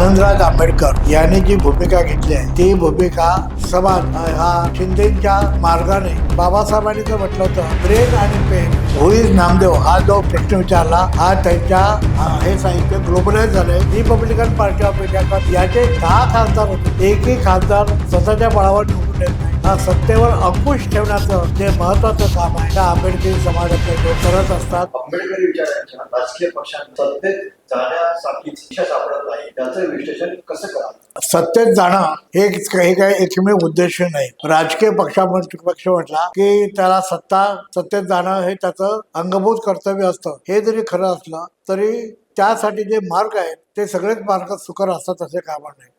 आनंदराज आंबेडकर यांनी जी भूमिका घेतली आहे ती भूमिका समाज हा शिंदेच्या मार्गाने बाबासाहेबांनी जो म्हटलं होतं ब्रेन आणि पेन होईल नामदेव? हा जो प्रश्न विचारला हा त्यांच्या हे साहित्य ग्लोबलाइज झालंय. रिपब्लिकन पार्टी ऑफ इंडिया याचे दहा खासदार होते. एकही खासदार स्वतःच्या बळावर निवडून येत नाही. हा सत्तेवर अंकुश ठेवण्याचं जे महत्वाचं काम आहे त्या आंबेडकरी समाजातले लोक करत असतात. आंबेडकरी विचारांच्या राजकीय पक्षांना सत्तेत जाण्यासाठी दिशा सापडत नाही. त्याचं विश्लेषण कसं कराल सत्तेत जाणं हे काही काही एकमेव उद्देश नाही. राजकीय पक्षामध्ये पक्ष म्हटला की त्याला सत्ता सत्तेत जाणं हे त्याचं अंगभूत कर्तव्य असतं. हे जरी खरं असलं तरी त्यासाठी जे मार्ग आहेत ते सगळेच मार्ग सुकर असतात असे कामा नाही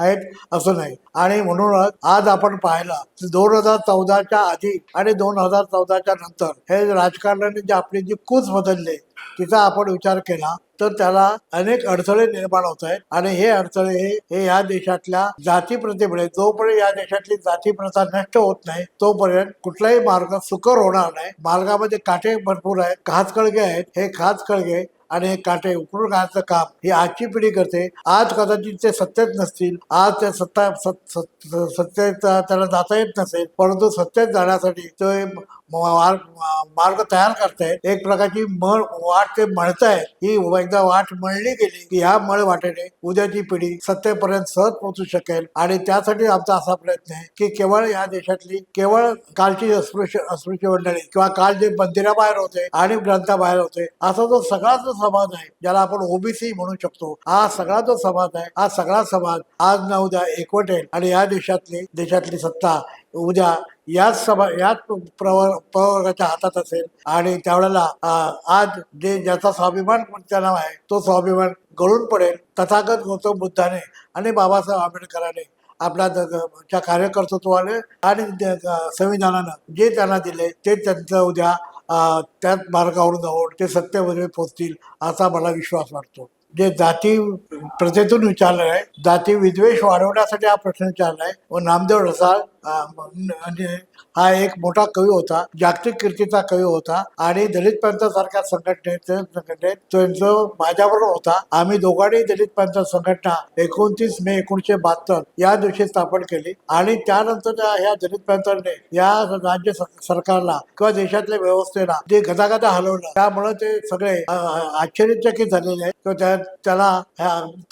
आहेत असं नाही. आणि म्हणूनच आज आपण पाहिला दोन हजार चौदाच्या आधी आणि दोन हजार चौदाच्या नंतर हे राजकारणाने जे आपली जी कूच बदलले तिचा आपण विचार केला तर त्याला अनेक अडथळे निर्माण होत आहेत. आणि हे अडथळे हे या देशातल्या जाती प्रथेमुळे जोपर्यंत या देशातली जाती प्रथा नष्ट होत नाही तोपर्यंत कुठलाही मार्ग सुकर होणार नाही. मार्गामध्ये काटे भरपूर आहेत खाचकळगे आहेत. हे खाचकळगे आणि हे काटे उकळून घालण्याचं काम ही आजची पिढी करते. आज कदाचित ते सत्तेत नसतील. आज ते सत्ता सत्तेत त्याला जाता येत नसेल. परंतु सत्तेत जाण्यासाठी ते मार्ग मार्ग तयार करतायत एक प्रकारची मळ वाट ते मळतायत ही एकदा वाट मळली गेली की ह्या मळ वाटेने उद्याची पिढी सत्तेपर्यंत सहज पोहोचू शकेल. आणि त्यासाठी आमचा असा प्रयत्न आहे की केवळ या देशातली केवळ कालची अस्पृश्य अस्पृश्य मंडळी किंवा काल जे मंदिराबाहेर होते आणि ग्रंथाबाहेर होते असा जो सगळा जो समाज आहे ज्याला आपण ओबीसी म्हणू शकतो हा सगळा जो समाज आहे हा सगळा समाज आज ना उद्या एकवटेल. आणि या देशातली देशातली सत्ता उद्या याच सभा याच प्रवर प्रवर्गाच्या हातात असेल. आणि त्यावेळेला आज जे ज्याचा स्वाभिमान त्यांना आहे तो स्वाभिमान गळून पडेल. तथागत गौतम बुद्धाने आणि बाबासाहेब आंबेडकरांनी आपल्या द- च्या कार्यकर्तृत्वाने आणि संविधानानं जे त्यांना दिले ते त्यांचं उद्या त्याच मार्गावरून जाऊन ते सत्तेमध्ये पोचतील असा मला विश्वास वाटतो. जे जाती प्रथेतून विचारलं आहे जाती विद्वेष वाढवण्यासाठी हा प्रश्न विचारला आहे. व नामदेव रसाळ म्हणजे हा एक मोठा कवी होता जागतिक कीर्तीचा कवी होता आणि दलित पंथ सारख्या संघटनेत संघटनेत त्यांचं माझ्याबरोबर होता आम्ही दोघांनी दलित पंथ संघटना एकोणतीस मे एकोणीशे बहात्तर या दिवशी स्थापन केली आणि त्यानंतर ह्या दलित पंथाने या राज्य सरकारला किंवा देशातल्या व्यवस्थेला जे गदागदा हलवलं त्यामुळे ते सगळे आश्चर्यचकित झालेले आहेत. किंवा त्या त्याला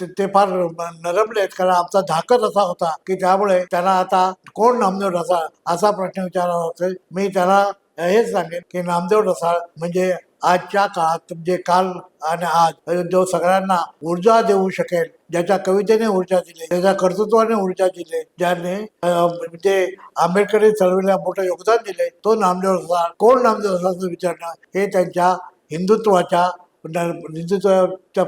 ते- ते फार नरमले आहेत कारण आमचा धाकच असा होता की त्यामुळे त्यांना आता कोण नामदेव रसाळ असा प्रश्न विचारला असेल मी त्याला हेच सांगेन की नामदेव रसाळ म्हणजे आजच्या काळात म्हणजे काल आणि आज जो सगळ्यांना ऊर्जा देऊ शकेल ज्याच्या कवितेने ऊर्जा दिली ज्याच्या कर्तृत्वाने ऊर्जा दिली ज्याने म्हणजे आंबेडकरी चळवळीला मोठं योगदान दिले तो नामदेव रसाळ कोण नामदेव ढसाळचं विचारणं हे त्यांच्या हिंदुत्वाच्या हिंदुत्वाच्या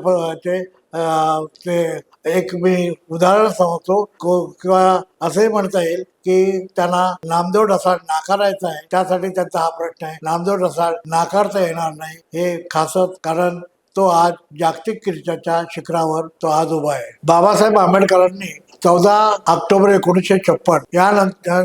ते एक मी उदाहरण सांगतो. को- किंवा असंही म्हणता येईल की त्यांना नामदेव ढसाळ नाकारायचा आहे. त्यासाठी त्यांचा हा प्रश्न आहे. नामदेव ढसाळ नाकारता येणार नाही हे खासत कारण तो आज जागतिक कीर्तीच्या शिखरावर तो आज उभा आहे. बाबासाहेब आंबेडकरांनी चौदा ऑक्टोबर एकोणीसशे छप्पन. यानंतर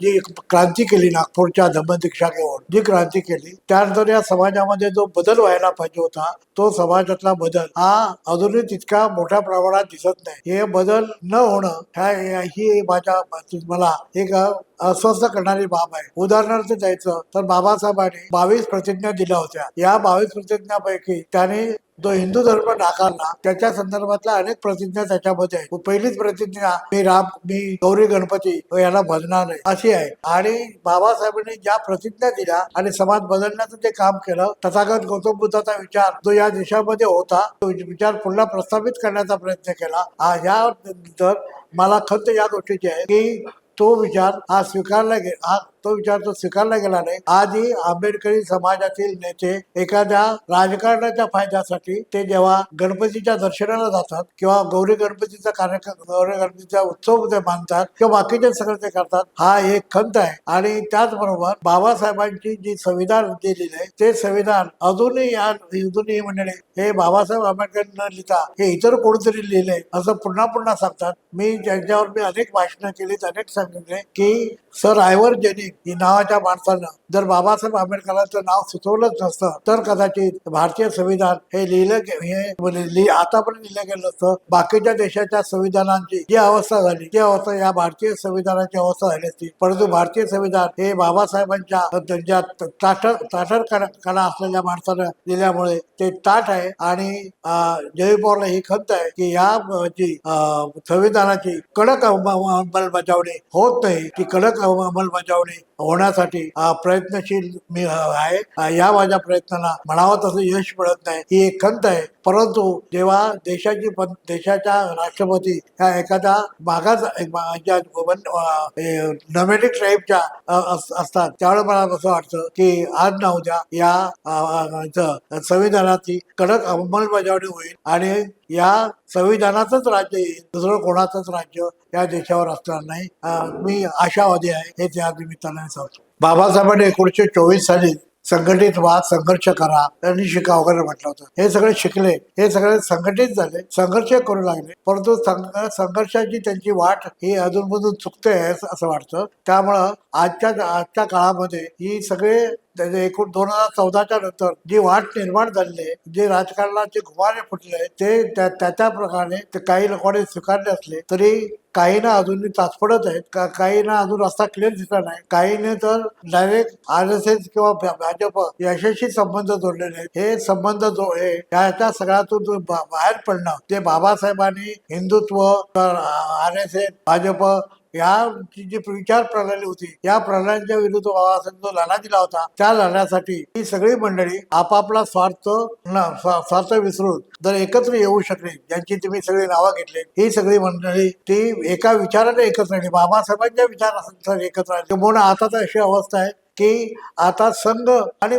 जी क्रांती केली नागपूरच्या धम्मदीक्षा घेऊन जी क्रांती केली त्यानंतर या समाजामध्ये जो बदल व्हायला पाहिजे होता तो समाजातला बदल हा अजूनही तितका मोठ्या प्रमाणात दिसत नाही. हे बदल न होणं ह्या ह्या- ही माझ्या मला एक अस्वस्थ करणारी बाब आहे. उदाहरणार्थ द्यायचं तर बाबासाहेबांनी बावीस प्रतिज्ञा दिल्या होत्या. या बावीस प्रतिज्ञापैकी त्याने जो हिंदू धर्म नाकारला त्याच्या संदर्भातल्या अनेक प्रतिज्ञा त्याच्यामध्ये आहे पहिलीच प्रतिज्ञा मी राम मी गौरी गणपती याला भजणार नाही अशी आहे. आणि बाबासाहेबांनी ज्या प्रतिज्ञा दिल्या आणि समाज बदलण्याचं ते काम केलं तथागत गौतम बुद्धाचा विचार जो या देशामध्ये होता तो विचार पुन्हा प्रस्थापित करण्याचा प्रयत्न केला. या नंतर मला खंत या गोष्टीची आहे की तो विचार हा स्वीकारला गेला हा तो विचार तो स्वीकारला गेला नाही. आजही आंबेडकरी समाजातील नेते एखाद्या राजकारणाच्या फायद्यासाठी ते जेव्हा गणपतीच्या दर्शनाला जातात किंवा गौरी गणपतीचा कार्यक्रम गौरी गणपतीचा उत्सव ते मानतात किंवा बाकीचे सगळं ते करतात हा एक खंत आहे. आणि त्याचबरोबर बाबासाहेबांची जी संविधान दिलेली आहे ते संविधान अजूनही या हिंदूंनी म्हणणे हे बाबासाहेब आंबेडकर न लिहिता हे इतर कोणतरी लिहिले असं पुन्हा पुन्हा सांगतात. मी ज्यांच्यावर मी अनेक भाषणं केलीत अनेक सांगितले की सर आयवर जेनिंग ही नावाच्या माणसानं जर बाबासाहेब आंबेडकरांचं नाव सुचवलंच नसतं तर कदाचित भारतीय संविधान हे लिहिलं हे म्हणजे आतापर्यंत लिहिलं गेलं नसतं. बाकीच्या देशाच्या संविधानांची जी अवस्था झाली ती अवस्था या भारतीय संविधानाची अवस्था झाली असती. परंतु भारतीय संविधान हे बाबासाहेबांच्या त्यांच्या ताठर कला असलेल्या माणसानं दिल्यामुळे ते ताठ आहे. आणि अं, ही खंत आहे की या जी संविधानाची कडक अंमलबजावणी होत नाही ती कडक अंमलबजावणी होण्यासाठी प्रयत्नशील मी आहे. या माझ्या प्रयत्नाला म्हणावं तसं यश मिळत नाही. ही एक खंत आहे. परंतु जेव्हा देशाची देशाच्या राष्ट्रपती ह्या एखाद्या मागास नॉमेटिक ट्राईबच्या असतात. त्यावेळेस मला असं वाटतं की आज ना उद्या या संविधानाची कडक अंमलबजावणी होईल आणि या संविधानाचंच राज्य येईल दुसरं कोणाचंच राज्य या देशावर असणार नाही. मी आशावादी आहे. हे त्या निमित्ताने सांगतो. बाबासाहेबांनी एकोणीसशे चोवीस साली संघटित वाद संघर्ष करा त्यांनी शिका वगैरे म्हटलं होतं. हे सगळे शिकले. हे सगळे संघटित झाले. संघर्ष करू लागले. परंतु संघ- संघर्षाची त्यांची वाट ही अधूनमधून चुकते असं असं वाटतं. त्यामुळं आजच्या आजच्या काळामध्ये ही सगळे एकूण दोन हजार चौदाच्या नंतर जी वाट निर्माण झालेली आहे जे राजकारणाचे घुमारे फुटले ते त्या प्रकारे ते काही लोकांनी स्वीकारले असले तरी काहींना अजूनही ताचपडत आहेत. का काहींना अजून रस्ता क्लिअर दिसत नाही. काहीने तर डायरेक्ट आर एस एस किंवा भाजप याच्याशी संबंध जोडलेले आहेत. हे संबंध जो हे याच्या सगळ्यातून बाहेर पडणं ते बाबासाहेबांनी Hindutva R S S Bhajap या जी विचार प्रणाली होती या प्रणालीच्या विरुद्ध बाबासाहेब जो लढा दिला होता त्या लढ्यासाठी ही सगळी मंडळी आपापला स्वार्थ स्वार्थ विसरून जर एकत्र येऊ शकले ज्यांची तुम्ही सगळी नावं घेतली ही सगळी मंडळी ती एका विचाराने एकत्र आली. बाबासाहेबांच्या विचारासाठी एकत्र आली. म्हणून आता तर अशी अवस्था आहे की आता संघ आणि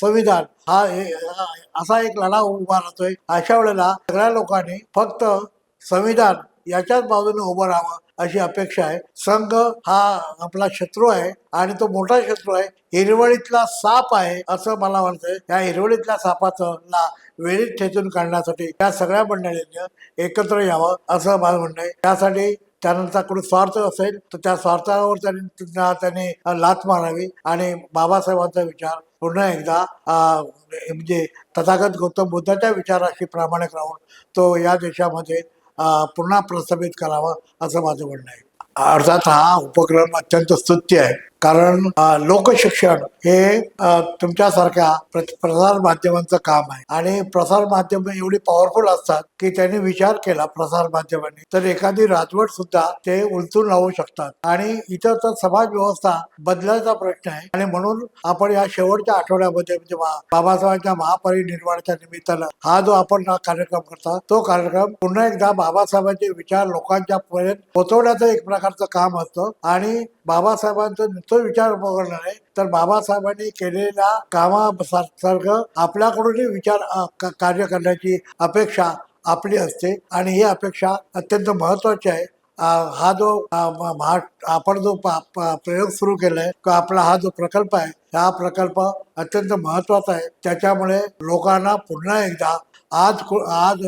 संविधान हा हे- हा असा एक लढा उभा राहतोय. अशा वेळेला सगळ्या लोकांनी फक्त संविधान याच्याच बाजूने उभं राहावं अशी अपेक्षा आहे. संघ हा आपला शत्रू आहे आणि तो मोठा शत्रू आहे. हिरवळीतला साप आहे असं मला वाटतंय. या हिरवळीतल्या सापाचं ना वेळीत ठेचून काढण्यासाठी या सगळ्या मंडळींनी एकत्र यावं असं माझं म्हणणं आहे. त्यासाठी त्यानंतर कुठे स्वार्थ असेल तर त्या स्वार्थावर त्यांनी त्यांना- त्यांनी लात मारावी. आणि बाबासाहेबांचा विचार पुन्हा एकदा म्हणजे तथागत गौतम बुद्धाच्या विचाराशी प्रामाणिक राहून तो या देशामध्ये पुन्हा प्रस्थापित करावा असं माझं म्हणणं आहे. अर्थात हा उपक्रम अत्यंत स्तुत्य आहे. कारण लोकशिक्षण हे तुमच्यासारख्या प्रसार माध्यमांचं काम आहे. आणि प्रसार माध्यम एवढी पॉवरफुल असतात की त्यांनी विचार केला प्रसार माध्यमांनी. तर एखादी राजवट सुद्धा ते उलटून लावू शकतात. आणि इतर तर समाज व्यवस्था बदलायचा प्रश्न आहे. आणि म्हणून आपण या शेवटच्या आठवड्यामध्ये म्हणजे बाबासाहेबांच्या महापरिनिर्वाणाच्या निमित्तानं हा जो आपण कार्यक्रम करता तो कार्यक्रम पुन्हा एकदा बाबासाहेबांचे विचार लोकांच्या पर्यंत पोहोचवण्याचं एक प्रकारचं काम असतं. आणि बाबासाहेबांचं तो विचार बघणार नाही तर बाबासाहेबांनी केलेल्या कामासारखं आपल्याकडूनही विचार कार्य करण्याची अपेक्षा आपली असते. आणि ही अपेक्षा अत्यंत महत्वाची आहे. हा जो महा- आपण जो प्रयोग सुरू केलाय किंवा आपला हा जो प्रकल्प आहे हा प्रकल्प अत्यंत महत्त्वाचा आहे. त्याच्यामुळे लोकांना पुन्हा एकदा आज आज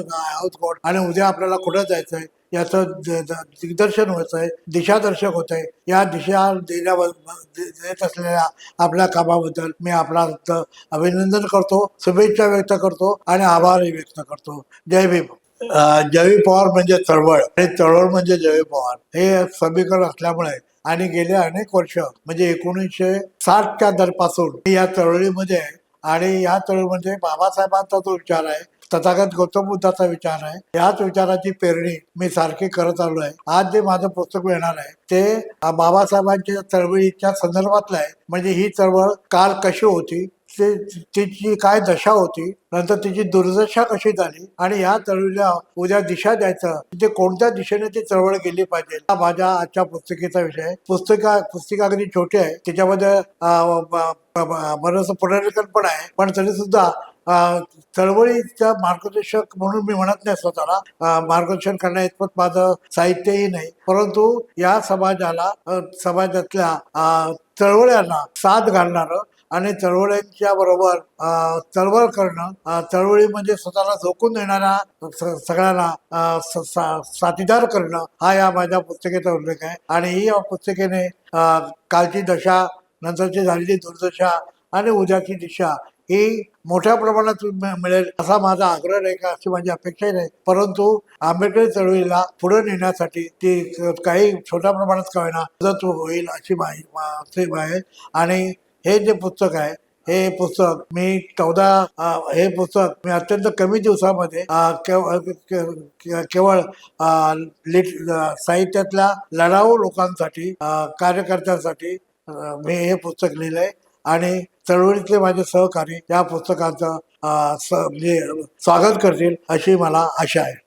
आणि उद्या आपल्याला कुठं जायचंय याचं दिग्दर्शन होत आहे दिशादर्शक होत आहे या दिशा देण्या देत असलेल्या आपल्या कामाबद्दल मी आपला अभिनंदन करतो शुभेच्छा व्यक्त करतो आणि आभारही व्यक्त करतो. जय भीम. जवी पवार म्हणजे चळवळ. आणि चळवळ म्हणजे जवी पवार. हे समीकरण असल्यामुळे आणि गेले अनेक वर्ष म्हणजे एकोणीसशे साठच्या दरपासून मी या चळवळीमध्ये आहे आणि या चळवळीमध्ये बाबासाहेबांचा जो विचार आहे तथागत गौतम बुद्धाचा विचार आहे. याच विचाराची पेरणी मी सारखी करत आलो आहे. आज जे माझं पुस्तक मिळणार आहे ते बाबासाहेबांच्या चळवळीच्या संदर्भातलं आहे. म्हणजे ही चळवळ काल कशी होती ते तिची काय दशा होती नंतर तिची दुर्दशा कशी झाली आणि या चळवळीला उद्या दिशा द्यायचं तिथे कोणत्या दिशेने ती चळवळ गेली पाहिजे हा माझ्या आजच्या पुस्तिकेचा विषय पुस्तिका पुस्तिका अगदी छोटी आहे. त्याच्यामध्ये बरंच पुनर्लेखन पण आहे. पण तरी सुद्धा चळवळीचा मार्गदर्शक म्हणून मी म्हणत नाही स्वतःला. मार्गदर्शन करण्या इतपत माझं साहित्यही नाही. परंतु या समाजाला समाजातल्या अं, चळवळ्यांना साथ घालणारं आणि चळवळींच्या बरोबर अं, चळवळ करणं चळवळी म्हणजे स्वतःला झोकून देणाऱ्या सगळ्यांना साथीदार करणं हा या माझ्या पुस्तकेचा उल्लेख आहे. आणि ही या पुस्तकेने कालची दशा नंतरची झालेली दुर्दशा आणि उद्याची दिशा ही मोठ्या प्रमाणात मिळेल असा माझा आग्रह आहे का अशी माझी अपेक्षा नाही. परंतु आंबेडकरी चळवळीला पुढे नेण्यासाठी ती काही छोट्या प्रमाणात का होईना मदत होईल अशी माहिती आहे. आणि हे जे पुस्तक आहे हे पुस्तक मी चौदा हे पुस्तक मी अत्यंत कमी दिवसामध्ये केव- केवळ लिट साहित्यातल्या लढाऊ लोकांसाठी कार्यकर्त्यांसाठी मी हे पुस्तक लिहिलंय. आणि चळवळीतले माझे सहकारी या पुस्तकाचं स- म्हणजे स्वागत करतील अशी मला आशा आहे.